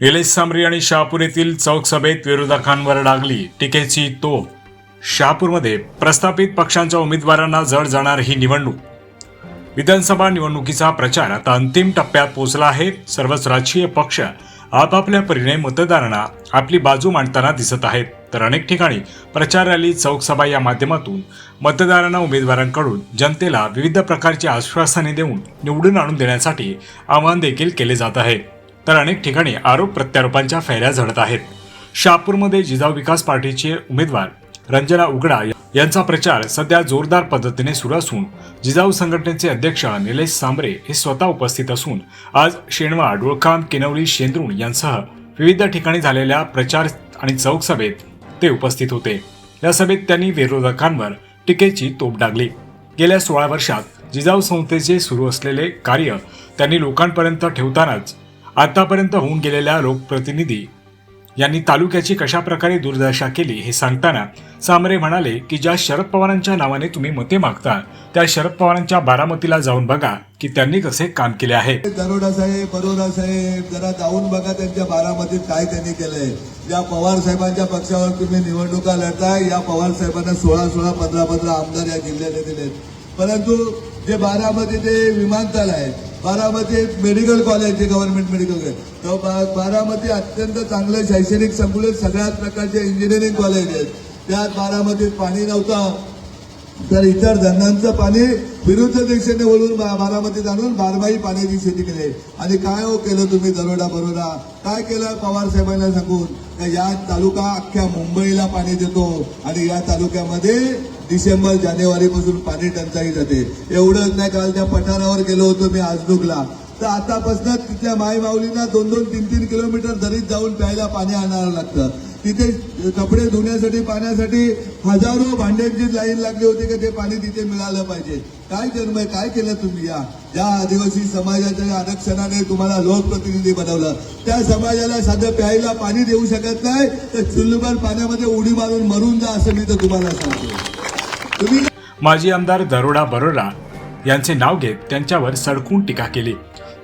निलेश सामरी आणि शहापूर येथील चौक सभेत विरोधकांवर डागली टीकेची तोफ. शहापूरमध्ये प्रस्थापित पक्षांच्या उमेदवारांना जड जाणार ही निवडणूक. विधानसभा निवडणुकीचा प्रचार आता अंतिम टप्प्यात पोहोचला आहे. सर्वच राजकीय पक्ष आपापल्या परीने मतदारांना आपली बाजू मांडताना दिसत आहेत. तर अनेक ठिकाणी प्रचार रॅली चौकसभा या माध्यमातून मतदारांना उमेदवारांकडून जनतेला विविध प्रकारची आश्वासने देऊन निवडून आणून देण्यासाठी आवाहन देखील केले जात आहे. तर अनेक ठिकाणी आरोप प्रत्यारोपांच्या फैऱ्या झडत आहेत. शहापूरमध्ये जिजाऊ विकास पार्टीचे उमेदवार रंजना उगडा यांचा प्रचार सध्या जोरदार पद्धतीने सुरू असून जिजाऊ संघटनेचे अध्यक्ष निलेश सांबरे हे स्वतः उपस्थित असून आज शेणवा डोळखाम किनवली शेंद्रुण यांसह विविध ठिकाणी झालेल्या प्रचार आणि चौक सभेत ते उपस्थित होते. या सभेत त्यांनी विरोधकांवर टीकेची तोप डागली. गेल्या सोळा वर्षात जिजाऊ संस्थेचे सुरू असलेले कार्य त्यांनी लोकांपर्यंत ठेवतानाच आतापर्यंत होऊन गेलेल्या लोकप्रतिनिधी यांनी तालुक्याची कशा प्रकारे दुर्दशा केली हे सांगताना सामरे म्हणाले की ज्या शरद पवारांच्या नावाने तुम्ही मते मागता त्या शरद पवारांच्या बारामतीला जाऊन बघा की त्यांनी कसे काम केले आहे. दरोडा साहेब बरोडा साहेब जरा जाऊन बघा त्यांच्या बारामतीत काय त्यांनी केलंय. या पवार साहेबांच्या पक्षावर तुम्ही निवडणुका लढताय या पवार साहेबांना सोळा सोळा पंधरा पंधरा आमदार या जिल्ह्याने दिलेत. परंतु जे बारामती ते विमानतळ आहे बारामती मेडिकल कॉलेज आहे गव्हर्नमेंट मेडिकल कॉलेज तर बा- बारामती अत्यंत चांगलं शैक्षणिक संकुलित सगळ्याच प्रकारचे इंजिनिअरिंग कॉलेज आहेत. त्यात बारामतीत पाणी नव्हतं. तर इतर धरणांचं पाणी विरुद्ध दिशेने वळून बा- बारामतीत आणून बारमाही पाण्याची शेती केली. आणि काय हो केलं तुम्ही दरोडा बरोडा? काय केलं पवार साहेबांना सांगून? या तालुका अख्ख्या मुंबईला पाणी देतो आणि या तालुक्यामध्ये डिसेंबर जानेवारीपासून पाणी टंचाई जाते. एवढंच नाही काल त्या पठारावर गेलो होतो मी आजनुकला. तर आतापासून तिथल्या माई माऊलींना दोन दोन तीन तीन किलोमीटर दरीत जाऊन प्यायला पाणी आणायला लागतं. तिथे कपडे धुण्यासाठी पाण्यासाठी हजारो भांड्यांची लाईन लागली होती की ते पाणी तिथे मिळालं पाहिजे. काय जन्म आहे? काय केलं तुम्ही या? ज्या आदिवासी समाजाच्या आरक्षणाने तुम्हाला लोकप्रतिनिधी बनवलं. त्या समाजाला साधं प्यायला पाणी देऊ शकत नाही तर चुल्लभर पाण्यामध्ये उडी मारून मरून जा असं मी तर तुम्हाला सांगतो. माजी आमदार दरोडा बरोडा यांचे नाव घेत त्यांच्यावर सडकून टीका केली.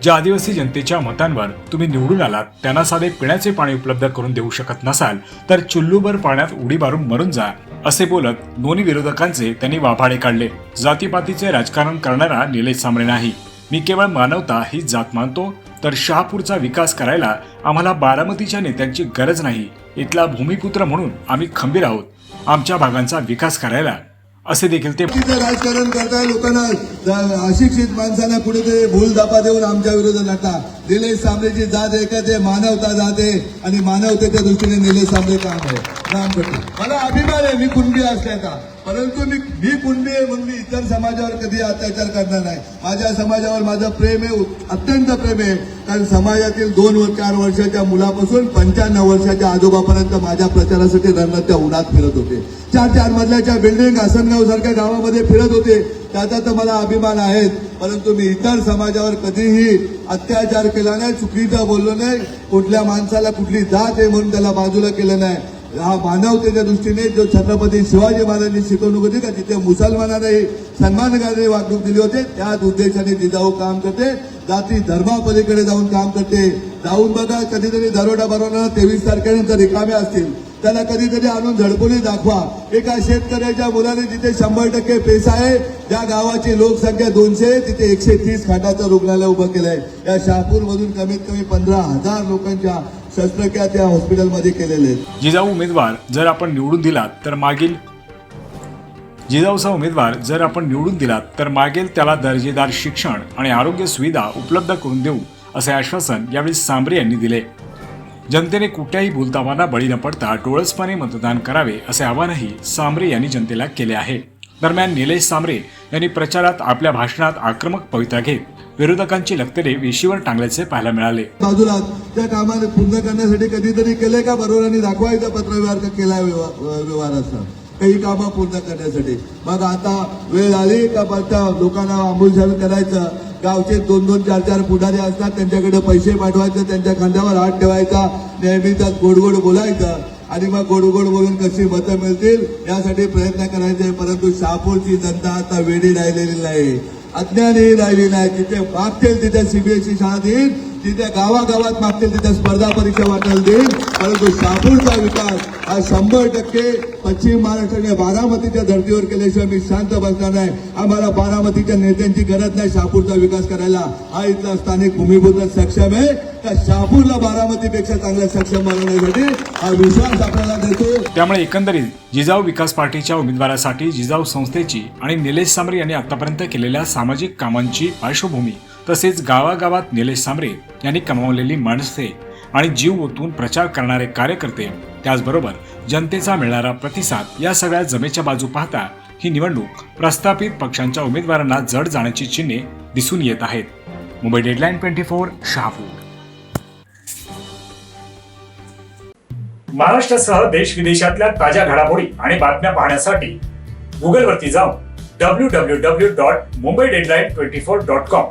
ज्या आदिवासी जनतेच्या मतांवर तुम्ही निवडून आलात त्यांना साधे पिण्याचे पाणी उपलब्ध करून देऊ शकत नसाल तर चुल्लूभर पाण्यात उडी मारून मरून जा असे बोलत दोन्ही विरोधकांचे त्यांनी वाभाडे काढले. जातीपातीचे राजकारण करणारा निलेश सांबरे नाही. मी केवळ मानवता ही जात मानतो तर शहापूरचा विकास करायला आम्हाला बारामतीच्या नेत्यांची गरज नाही. इथला भूमिपुत्र म्हणून आम्ही खंबीर आहोत. आमच्या भागांचा विकास करायला असे देखील ते राजकारण करताय लोकांना अशिक्षित माणसांना कुठेतरी भूल दापा देऊन आमच्या विरोधात लढता. निलेश सांबळेची जात एकच आहे मानवता जात आहे आणि मानवतेच्या दृष्टीने निलेश सांबरे काम आहे. काम करतो मला अभिमान आहे मी कुणबी असल्याचा परंतु मी मी कुणबी आहे म्हणून मी इतर समाजावर कधी अत्याचार करणार नाही. माझ्या समाजावर माझं प्रेम आहे अत्यंत प्रेम आहे. कारण समाजातील दोन व चार वर्षाच्या मुलापासून पंच्याण्णव वर्षाच्या आजोबापर्यंत माझ्या प्रचारासाठी रणराच्या उन्हात फिरत होते. चार चार मजल्याच्या बिल्डिंग आसनगाव सारख्या गावामध्ये फिरत होते. त्याचा तर मला अभिमान आहेच. परंतु मी इतर समाजावर कधीही अत्याचार केला नाही चुकीचं बोललो नाही. कुठल्या माणसाला कुठली जात आहे म्हणून त्याला बाजूला केलं नाही. हा मानवतेच्या दृष्टीने जो छत्रपती शिवाजी महाराजांनी शिकवणूक होती का तिथे मुसलमानांनाही सन्मानकारी वागणूक दिली होती. त्याच उद्देशाने जिजाऊ काम करते. जाती धर्मापलीकडे जाऊन काम करते. जाऊन बघा कधीतरी दरोडा बरोबर तेवीस तारखेनंतर रिकामे असतील. त्याला कधीतरी आणून झडपूनही दाखवा. एका शेतकऱ्याच्या मुलाने जिथे शंभर टक्के पैसा आहे ज्या गावाची लोकसंख्या दोनशे तिथे एकशे तीस खाटाचं रुग्णालय उभं केलंय. या शहापूरमधून कमीत कमी पंधरा हजार लोकांच्या शस्त्रक्रिया त्या हॉस्पिटलमध्ये केलेले आहेत. जिजाऊ उमेदवार जर आपण निवडून दिलात तर मागील जिजाऊचा उमेदवार जर आपण निवडून दिलात तर मागेल त्याला दर्जेदार शिक्षण आणि आरोग्य सुविधा उपलब्ध करून देऊ असे आश्वासन यावेळी सांबरे यांनी दिले. जनतेने कुठल्याही बोलतावाना बळी न पडता डोळसपणे मतदान करावे असे आवाहनही सांबरे यांनी जनतेला केले आहे. दरम्यान निलेश सांबरे यांनी प्रचारात आपल्या भाषणात आक्रमक पवित्रा घेत विरोधकांची लक्तरे वेशीवर टांगल्याचे पाहायला मिळाले. बाजूला त्या कामाने पूर्ण करण्यासाठी कधीतरी केले का बरोबर आणि दाखवायचा पत्रव्यवहार का केला व्यवहार असा काही कामं पूर्ण करण्यासाठी. मग आता वेळ आली का बघता लोकांना अंमलशाही करायचं? गावचे दोन दोन चार चार पुढारी असतात त्यांच्याकडे पैसे पाठवायचं त्यांच्या खांद्यावर हात ठेवायचा नेहमीच गोड गोड बोलायचं. आणि मग गोड गोड बोलून कशी मतं मिळतील? यासाठी प्रयत्न करायचे परंतु शहापूरची जनता आता वेडी राहिलेली नाही. अज्ञानही राहिली नाही. तिथे मागतील तिथे सीबीएसई शाळा देईल जिथे गावागावात मागतील तिथे स्पर्धा परीक्षा वाटायला देईल. परंतु शापूरचा विकास हा शंभर टक्के पश्चिम महाराष्ट्राने बारामतीच्या धर्तीवर केल्याशिवाय मी शांत बसणार नाही. आम्हाला बारामतीच्या नेत्यांची गरज नाही शापूरचा विकास करायला. हा इथला स्थानिक भूमिभूत सक्षम आहे. त्या शापूरला बारामतीपेक्षा चांगल्या सक्षम बनवण्यासाठी हा विश्वास आपल्याला देतो. त्यामुळे एकंदरीत जिजाऊ विकास पार्टीच्या उमेदवारासाठी जिजाऊ संस्थेची आणि निलेश सांबरे यांनी आतापर्यंत केलेल्या सामाजिक कामांची पार्श्वभूमी तसेच गावागावात निलेश सांबरे यांनी कमावलेली माणसे आणि जीव ओतून प्रचार करणारे कार्यकर्ते त्याचबरोबर जनतेचा मिळणारा प्रतिसाद या सगळ्या जमेच्या बाजू पाहता ही निवडणूक प्रस्थापित पक्षांच्या उमेदवारांना जड जाण्याची चिन्हे दिसून येत आहेत. Mumbai deadline twenty four Shahapur. महाराष्ट्रासह देश विदेशातल्या ताज्या घडामोडी आणि बातम्या पाहण्यासाठी गुगलवरती जाऊन W W W dot Mumbai deadline twenty four dot com